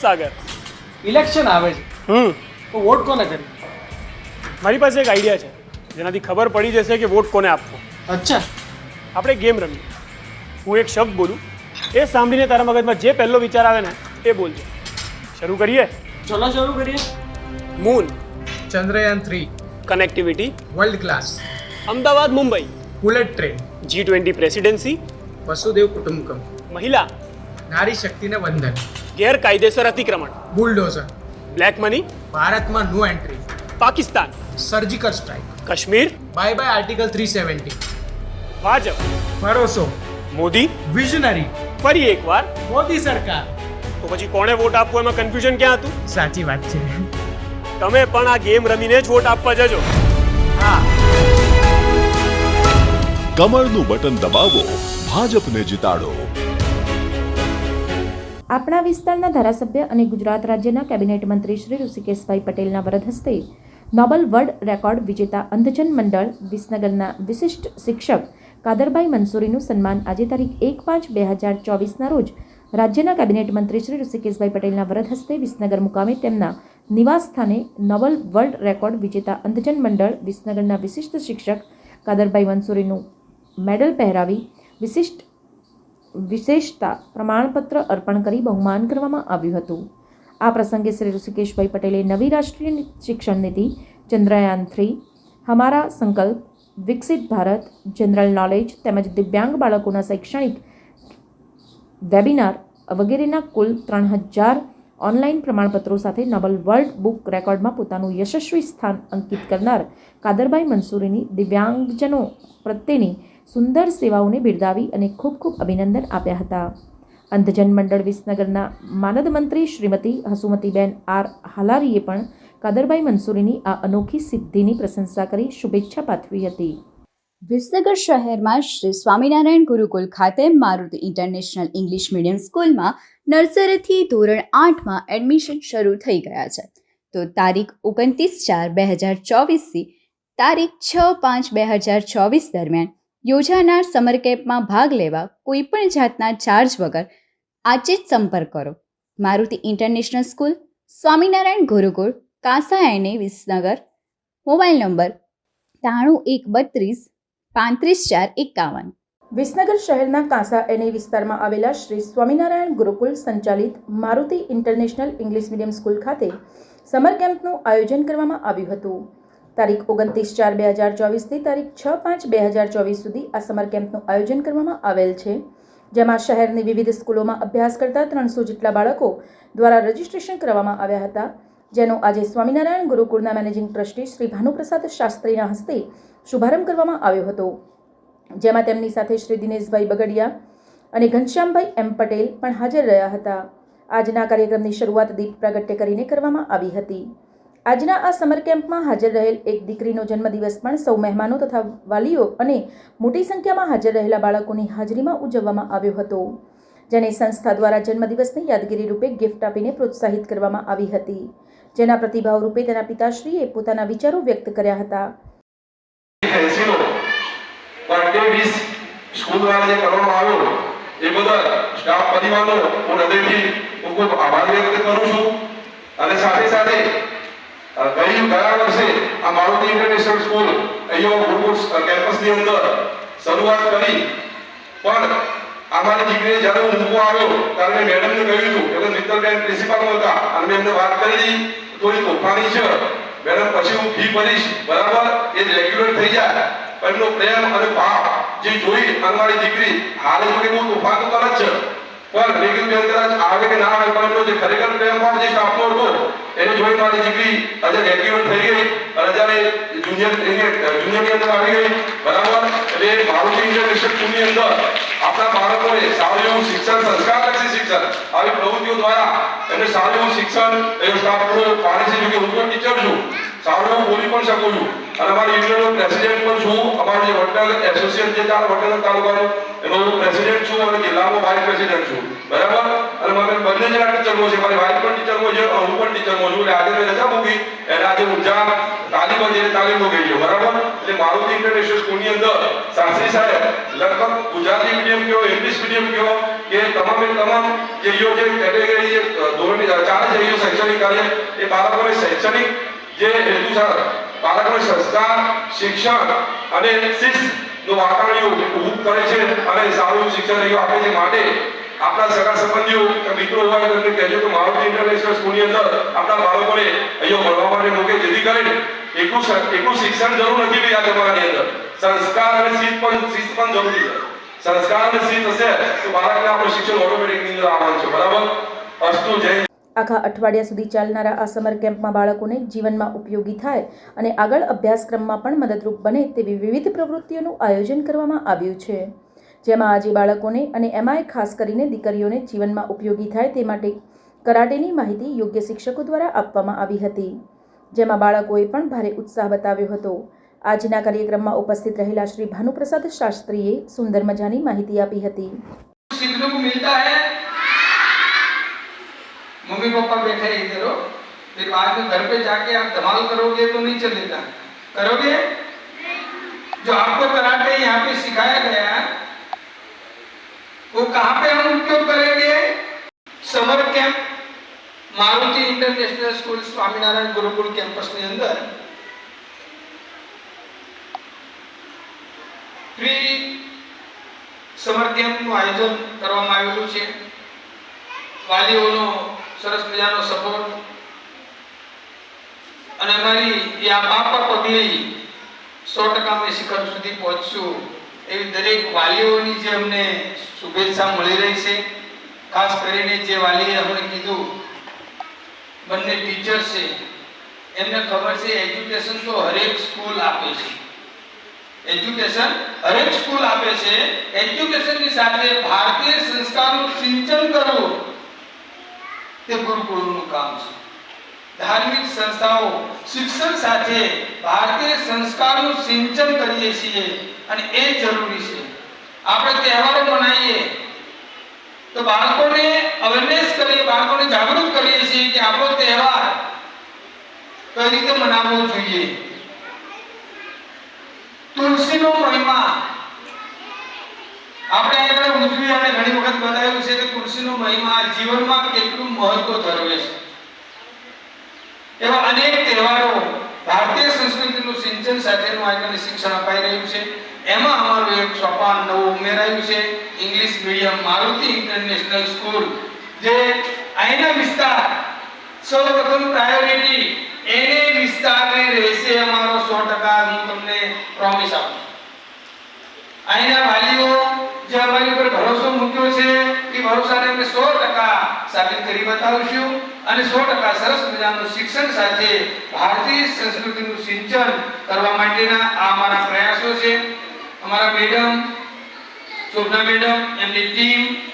સાગર. Election આવે છે. હમ. તો વોટ કોને કરી? મારી પાસે એક આઈડિયા છે. જેનાથી ખબર પડી જશે કે વોટ કોને આપવો. અચ્છા. આપણે ગેમ રમીએ. હું એક શબ્દ બોલું. એ સાંભળીને તારા મગજમાં જે પહેલો વિચાર આવે ને એ બોલજો. શરૂ કરીએ? ચલો શરૂ કરીએ. Moon Chandrayaan three connectivity world class Ahmedabad Mumbai. Bullet train G twenty presidency Vasudhaiva Kutumbakam. મહિલા. નારી શક્તિને વંદન. ગેરકાયદેસર અતિક્રમણ. બુલડોઝર. બ્લેક મની ભારતમાં no entry Pakistan. Surgical strike Kashmir. Bye bye article three seventy Bhajap. ભરોસો. મોદી. વિઝનરી ફરી એકવાર. મોદી સરકાર. તો પછી કોણે વોટ આપવો? એમાં કન્ફ્યુઝન ક્યાં હતું? સાચી વાત છે. તમે પણ આ ગેમ રમીને જ વોટ આપવા જજો. હા. કમળનું બટન દબાવો ભાજપને જીતાડો. આપણા વિસ્તારના ધારાસભ્ય અને ગુજરાત રાજ્યના કેબિનેટ મંત્રી શ્રી ઋષિકેશભાઈ પટેલના વરદ હસ્તે નોબલ વર્લ્ડ રેકોર્ડ વિજેતા અંધજન મંડળ વિસનગરના વિશિષ્ટ શિક્ષક કાદરભાઈ મંસૂરીનું સન્માન આજે તારીખ એક પાંચ બે હજાર ચોવીસના રોજ રાજ્યના કેબિનેટ મંત્રી શ્રી ઋષિકેશભાઈ પટેલના વરદ હસ્તે વિસનગર મુકામે તેમના નિવાસ સ્થાને નોબલ વર્લ્ડ રેકોર્ડ વિજેતા અંધજન મંડળ વિસનગરના વિશિષ્ટ શિક્ષક કાદરભાઈ મંસૂરીનું મેડલ પહેરાવી વિશિષ્ટ વિશેષતા પ્રમાણપત્ર અર્પણ કરી બહુમાન કરવામાં આવ્યું હતું. આ પ્રસંગે શ્રી ઋષિકેશભાઈ પટેલે નવી રાષ્ટ્રીય શિક્ષણ નીતિ, ચંદ્રયાન થ્રી, હમારા સંકલ્પ, વિકસિત ભારત, જનરલ નોલેજ તેમજ દિવ્યાંગ બાળકોના શૈક્ષણિક વેબિનાર વગેરેના કુલ ત્રણ હજાર ઓનલાઈન પ્રમાણપત્રો સાથે નવલ વર્લ્ડ બુક રેકોર્ડમાં પોતાનું યશસ્વી સ્થાન અંકિત કરનાર કાદરભાઈ મંસૂરીની દિવ્યાંગજનો પ્રત્યેની સુંદર સેવાઓને બિરદાવી અને ખૂબ ખૂબ અભિનંદન આપ્યા હતા. અંધજન મંડળ વિસનગરના માનદ મંત્રી શ્રીમતી હસુમતીબેન આર હાલારીએ પણ કાદરભાઈ મંસૂરીની આ અનોખી સિદ્ધિની પ્રશંસા કરી શુભેચ્છા પાઠવી હતી. વિસનગર શહેરમાં શ્રી સ્વામિનારાયણ ગુરુકુલ ખાતે મારુતિ ઇન્ટરનેશનલ ઇંગ્લિશ મીડિયમ સ્કૂલમાં નર્સરીથી ધોરણ આઠમાં એડમિશન શરૂ થઈ ગયા છે. તો તારીખ ઓગણત્રીસ ચાર બે હજાર ચોવીસથી તારીખ છ પાંચ બે હજાર ચોવીસ દરમિયાન યોજાનાર સમર કેમ્પમાં ભાગ લેવા કોઈપણ જાતના ચાર્જ વગર આજે જ સંપર્ક કરો. મારુતિ ઇન્ટરનેશનલ સ્કૂલ સ્વામિનારાયણ ગુરુકુળ, કાંસા એને વિસનગર. મોબાઈલ નંબર ત્રાણું એક બત્રીસ પાંત્રીસ ચાર એકાવન. વિસનગર શહેરના કાંસા એને વિસ્તારમાં આવેલા શ્રી સ્વામિનારાયણ ગુરુકુલ સંચાલિત Maruti International English Medium School ખાતે સમર કેમ્પનું આયોજન કરવામાં આવ્યું હતું. તારીખ ઓગણત્રીસ ચાર બે હજાર ચોવીસથી તારીખ છ પાંચ બે હજાર ચોવીસ સુધી આ સમર કેમ્પનું આયોજન કરવામાં આવેલ છે, જેમાં શહેરની વિવિધ સ્કૂલોમાં અભ્યાસ કરતા ત્રણસો જેટલા બાળકો દ્વારા રજીસ્ટ્રેશન કરવામાં આવ્યા હતા, જેનો આજે સ્વામિનારાયણ ગુરુકુળના મેનેજિંગ ટ્રસ્ટી શ્રી ભાનુપ્રસાદ શાસ્ત્રીના હસ્તે શુભારંભ કરવામાં આવ્યો હતો, જેમાં તેમની સાથે શ્રી દિનેશભાઈ બગડિયા અને ઘનશ્યામભાઈ એમ પટેલ પણ હાજર રહ્યા હતા. આજના કાર્યક્રમની શરૂઆત દીપ પ્રાગટ્ય કરીને કરવામાં આવી હતી. આજના આ સમર કેમ્પમાં હાજર રહેલ એક દીકરીનો જન્મદિવસ પણ સૌ મહેમાનો તથા વાલીઓ અને મોટી સંખ્યામાં હાજર રહેલા બાળકોની હાજરીમાં ઉજવવામાં આવ્યો હતો. જેને સંસ્થા દ્વારા જન્મદિવસની યાદગીરી રૂપે ગિફ્ટ આપીને પ્રોત્સાહિત કરવામાં આવી હતી. જેના પ્રતિભાવ રૂપે તેના પિતાશ્રીએ પોતાના વિચારો વ્યક્ત કર્યા હતા. અને સાથે સાથે ગઈ ગયા વર્ષે આ મારુતિ ઇન્ટરનેશનલ સ્કૂલ અહીંયા ગુરુકુળ કેમ્પસની અંદર શરૂઆત કરી. પણ અમારી દીકરીને જ્યારે હું મૂકવા આવ્યો, ત્યારે મેં મેડમને કહ્યું હતું કે મિત્તલબેન પ્રિન્સિપાલ હતા. અને મેં એમને વાત કરી. થોડી તોફાની છે. મેડમ, પછી હું ફી ભરીશ. બરાબર? એ રેગ્યુલર થઈ જાય. પણ એમનો પ્રેમ અને ભાવ જે જોઈ અને દીકરી હાલ જોડે બહુ તોફાન કરે છે પણ મેં કીધું બેન કદાચ આવે કે ના આવે, પણ જે ખરેખર પ્રેમ ભાવ જે કાપનો હતો, એને જોઈ મારી દીકરી આજે રેગ્યુલર થઈ ગઈ અને જ્યારે જુનિયર જુનિયરની અંદર આવી ગઈ. બરાબર? એટલે ભારતીય ઇન્ટરનેશનલ સ્કૂલની અંદર આપણા બાળકોને સારું એવું શિક્ષણ, સંસ્કારલક્ષી શિક્ષણ આવી પ્રવૃત્તિઓ દ્વારા એમને સારું એવું શિક્ષણ એ સ્ટાફ પૂરો પાડે છે. કે હું ટીચર છું. સારું હું બોલી પણ શકું છું. અને અમારી યુનિયનનો પ્રેસિડેન્ટ પણ છું. અમારા જે વડનગર એસોસિએશન જે ચાર વડનગર તાલુકાનો એનો હું પ્રેસિડેન્ટ છું અને જિલ્લાનો વાઇસ પ્રેસિડેન્ટ છું. બરાબર? અને મારે બંને જણા ટીચરો છે. મારી વાઇફ પણ ટીચરો છે હું પણ ટીચરમાં છું. એટલે આજે મેં રજા મૂકી. એટલે આજે ઊર્જા તાલીમ તાલીમ હતી એ તાલીમનો ગઈ છે. બરાબર? એટલે મારુતિ ઇન્ટરનેશનલ સ્કૂલની અંદર શાસ્ત્રી સાહેબ લગભગ ગુજરાતી મીડિયમ કયો ઇંગ્લિશ મીડિયમ કયો, કે તમામે તમામ જે યો જે કેટેગરી જે ધોરણ ચાલે છે યો શૈક્ષણિક કાર્ય, એ બાળકોને શૈક્ષણિક જે હેતુ સાથે બાળકોને સંસ્કાર, શિક્ષણ અને શિસ્તનું વાતાવરણ ઊભું કરે છે અને સારું શિક્ષણ આપે છે માટે આપણા સગા સંબંધીઓ કે મિત્રો હોય તો એમને કહેજો કે મારુતિ ઇન્ટરનેશનલ સ્કૂલની અંદર આપણા બાળકોને અહીંયા ભણવા માટે મૂકે, જેથી કરીને એટલું એટલું શિક્ષણ જરૂર નથી ભાઈ આ જમાનાની અંદર. સંસ્કાર અને શિસ્ત પણ શિસ્ત પણ જરૂરી છે. સંસ્કાર અને શિસ્ત હશે તો બાળકને આપણું શિક્ષણ ઓટોમેટિકની અંદર આવવાનું છે, બરાબર? અસ્તુ, જય આખા અઠવાડિયા સુધી ચાલનારા આ સમર કેમ્પમાં બાળકોને જીવનમાં ઉપયોગી થાય અને આગળ અભ્યાસક્રમમાં પણ મદદરૂપ બને તેવી વિવિધ પ્રવૃત્તિઓનું આયોજન કરવામાં આવ્યું છે. જેમાં આજે બાળકોને અને એમાંય ખાસ કરીને દીકરીઓને જીવનમાં ઉપયોગી થાય તે માટે કરાટેની માહિતી યોગ્ય શિક્ષકો દ્વારા આપવામાં આવી હતી. જેમાં બાળકોએ પણ ભારે ઉત્સાહ બતાવ્યો હતો. આજના કાર્યક્રમમાં ઉપસ્થિત રહેલા શ્રી ભાનુપ્રસાદ શાસ્ત્રીએ સુંદર મજાની માહિતી આપી હતી. मम्मी पापा बैठे हैं इधर हो फिर बाद में घर पे जाके आप धमाल करोगे तो नहीं चलेगा करोगे जो आपको कराटे यहाँ पे सिखाया गया है वो कहाँ पे हम उपयोग करेंगे summer camp Maruti international school Swaminarayan Gurukul campus ની અંદર ફ્રી સમર કેમ્પનું આયોજન કરવામાં આવેલું છે વાલીઓનો સરસ મજાનો સપોર્ટ. અને અમારી એ આ પાપા પગલી સો ટકા અમે શિખર સુધી પહોંચશું એવી દરેક વાલીઓની જે અમને શુભેચ્છા મળી રહી છે. ખાસ કરીને જે વાલીએ અમને કીધું, બંને ટીચર છે. એમને ખબર છે એજ્યુકેશન તો હરેક સ્કૂલ આપે છે. એજ્યુકેશન હરેક સ્કૂલ આપે છે. એજ્યુકેશનની સાથે ભારતીય સંસ્કારનું સિંચન કરવું તે ગુરુકુળનું કામ છે. ધાર્મિક સંસ્થાઓ શિક્ષણ સાથે ભારતીય સંસ્કારનું સિંચન કરીએ છીએ અને એ જરૂરી છે. આપણે તહેવારો મનાવીએ તો બાળકોને અવેરનેસ કરીએ, બાળકોને જાગૃત કરીએ છીએ કે આપણો તહેવાર કઈ રીતે મનાવવો જોઈએ. તુલસીનો મહિમા આપણે આગળ ઉજવી અને ઘણી વખત બતાવ્યું છે કે તુલસીનો મહિમા જીવનમાં કેટલું મહત્વ ધરાવે છે. એવા અનેક તહેવારો ભારતીય સંસ્કૃતિનું સિંચન સાથેનું આગળ શિક્ષણ અપાઈ રહ્યું છે. એમાં અમારું એક સોપાન નવું ઉમેરાયું છે. English medium Maruti international school, જે અહીંના વિસ્તાર સૌ પ્રથમ પ્રાયોરિટી એને વિસ્તારને રહેશે અમારો સો ટકા. હું તમને પ્રોમિસ આપું છું. અહીંના વાલીઓ જે અમારી ઉપર ભરોસો મૂક્યો છે એ ભરોસાને અમે સો ટકા સાબિત કરી બતાવશું અને સો ટકા સરસ મજાનું શિક્ષણ સાથે ભારતીય સંસ્કૃતિનું સિંચન કરવા માટેના આ અમારા પ્રયાસો છે. અમારા મેડમ, શોભના મેડમ, એમની ટીમ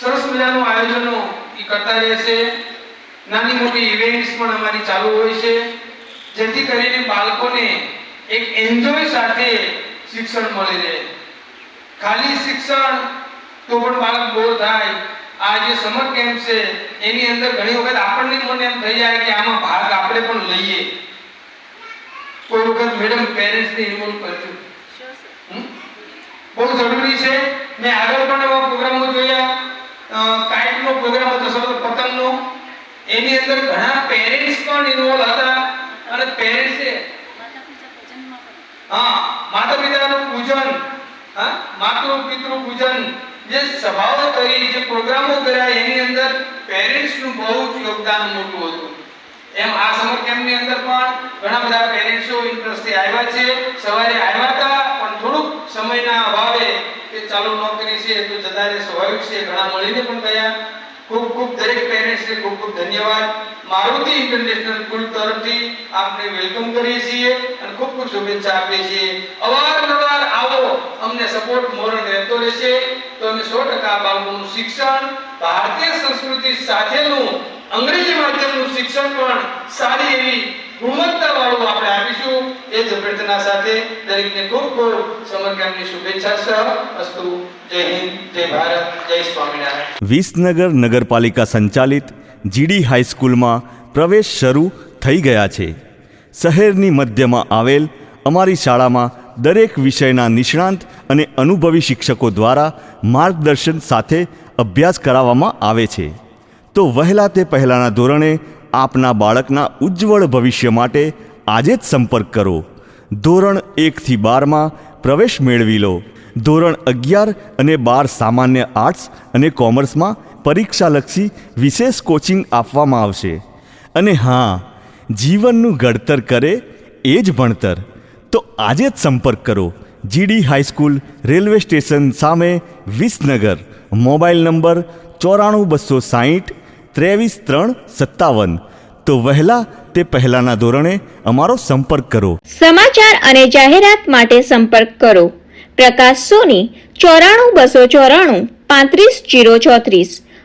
સરસ મજાનું આયોજનો કરતા રહેશે. નાની મોટી ઇવેન્ટ્સ પણ અમારી ચાલુ હોય છે. જેથી કરીને બાળકોને એક એન્જોય સાથે શિક્ષણ મળી રહે. ખાલી શિક્ષણ તો પણ બાળક બોર થાય. આ જે સમર કેમ્પ છે, એની અંદર ઘણી વખત આપણને મને એમ થઈ જાય કે આમાં ભાગ આપણે પણ લઈએ. કોઈ વખત મેડમ પેરેન્ટ્સને ઇન્વોલ્વ કરજો? બહુ જરૂરી છે. મેં આગળ પણ એવા પ્રોગ્રામો જોયા. કાઇટનો પ્રોગ્રામ હતો સરસ પતંગનો. એની અંદર ઘણા પેરેન્ટ્સ પણ ઇન્વોલ્વ હતા. અને પેરેન્ટ્સે હા માતા પિતાનું પૂજન, હા માતૃ પિતૃ પૂજન. જે સભાઓ કરી, જે પ્રોગ્રામો કર્યા, એની અંદર પેરેન્ટ્સનું બહુ જ યોગદાન મોટું હતું. એમ આ સમર કેમ્પની અંદર પણ ઘણા બધા પેરેન્ટ્સો ઇન્ટરેસ્ટથી આવ્યા છે. સવારે આવ્યા હતા, પણ થોડુંક સમયના અભાવે કે ચાલુ નોકરી છે તો જતા સ્વાભાવિક છે, ઘણા મળીને પણ ગયા. ખૂબ ખૂબ દરેક પેરેન્ટ્સને ખૂબ ખૂબ ધન્યવાદ. મારુતિ ઇન્ટરનેશનલ સ્કૂલ તરફથી આપને વેલકમ કરીએ છીએ અને ખૂબ ખૂબ શુભેચ્છા આપીએ છીએ. અવારનવાર આવો, અમને સપોર્ટ મોરલ રહેતો રહેશે. તો અમે સો ટકા બાળકોનું શિક્ષણ, ભારતીય સંસ્કૃતિ સાથેનું, અંગ્રેજી માધ્યમનું શિક્ષણ પણ સારી એવી ગુણવત્તાવાળું આપણે આપીશું. એ જ અભ્યર્થના સાથે દરેકને ખૂબ ખૂબ સમરકામની શુભેચ્છા સહ અસ્તુ. જય હિન્દ, જય ભારત, જય સ્વામિનારાયણ. વિસનગર નગરપાલિકા સંચાલિત જીડી હાઈસ્કૂલમાં પ્રવેશ શરૂ થઈ ગયા છે. શહેરની મધ્યમાં આવેલ અમારી શાળામાં દરેક વિષયના નિષ્ણાંત અને અનુભવી શિક્ષકો દ્વારા માર્ગદર્શન સાથે અભ્યાસ કરાવવામાં આવે છે. તો વહેલા તે પહેલાંના ધોરણે આપના બાળકના ઉજ્જવળ ભવિષ્ય માટે આજે જ સંપર્ક કરો. ધોરણ એકથી બારમાં પ્રવેશ મેળવી લો. ધોરણ અગિયાર અને બાર સામાન્ય આર્ટ્સ અને કોમર્સમાં પરીક્ષાલક્ષી વિશેષ કોચિંગ આપવામાં આવશે. અને હા, જીવનનું ઘડતર કરે એ જ ભણતર. તો આજે જ સંપર્ક કરો. જીડી હાઈસ્કૂલ રેલવે સ્ટેશન સામે વિસનગર. મોબાઈલ નંબર ચોરાણું બસો સાહીઠ ત્રેવીસ ત્રણ સત્તાવન. તો વહેલા તે પહેલાંના ધોરણે અમારો સંપર્ક કરો. સમાચાર અને જાહેરાત માટે સંપર્ક કરો. પ્રકાશ સોની, ચોરાણું બસો ચોરાણું પાંત્રીસ જીરો ચોત્રીસ.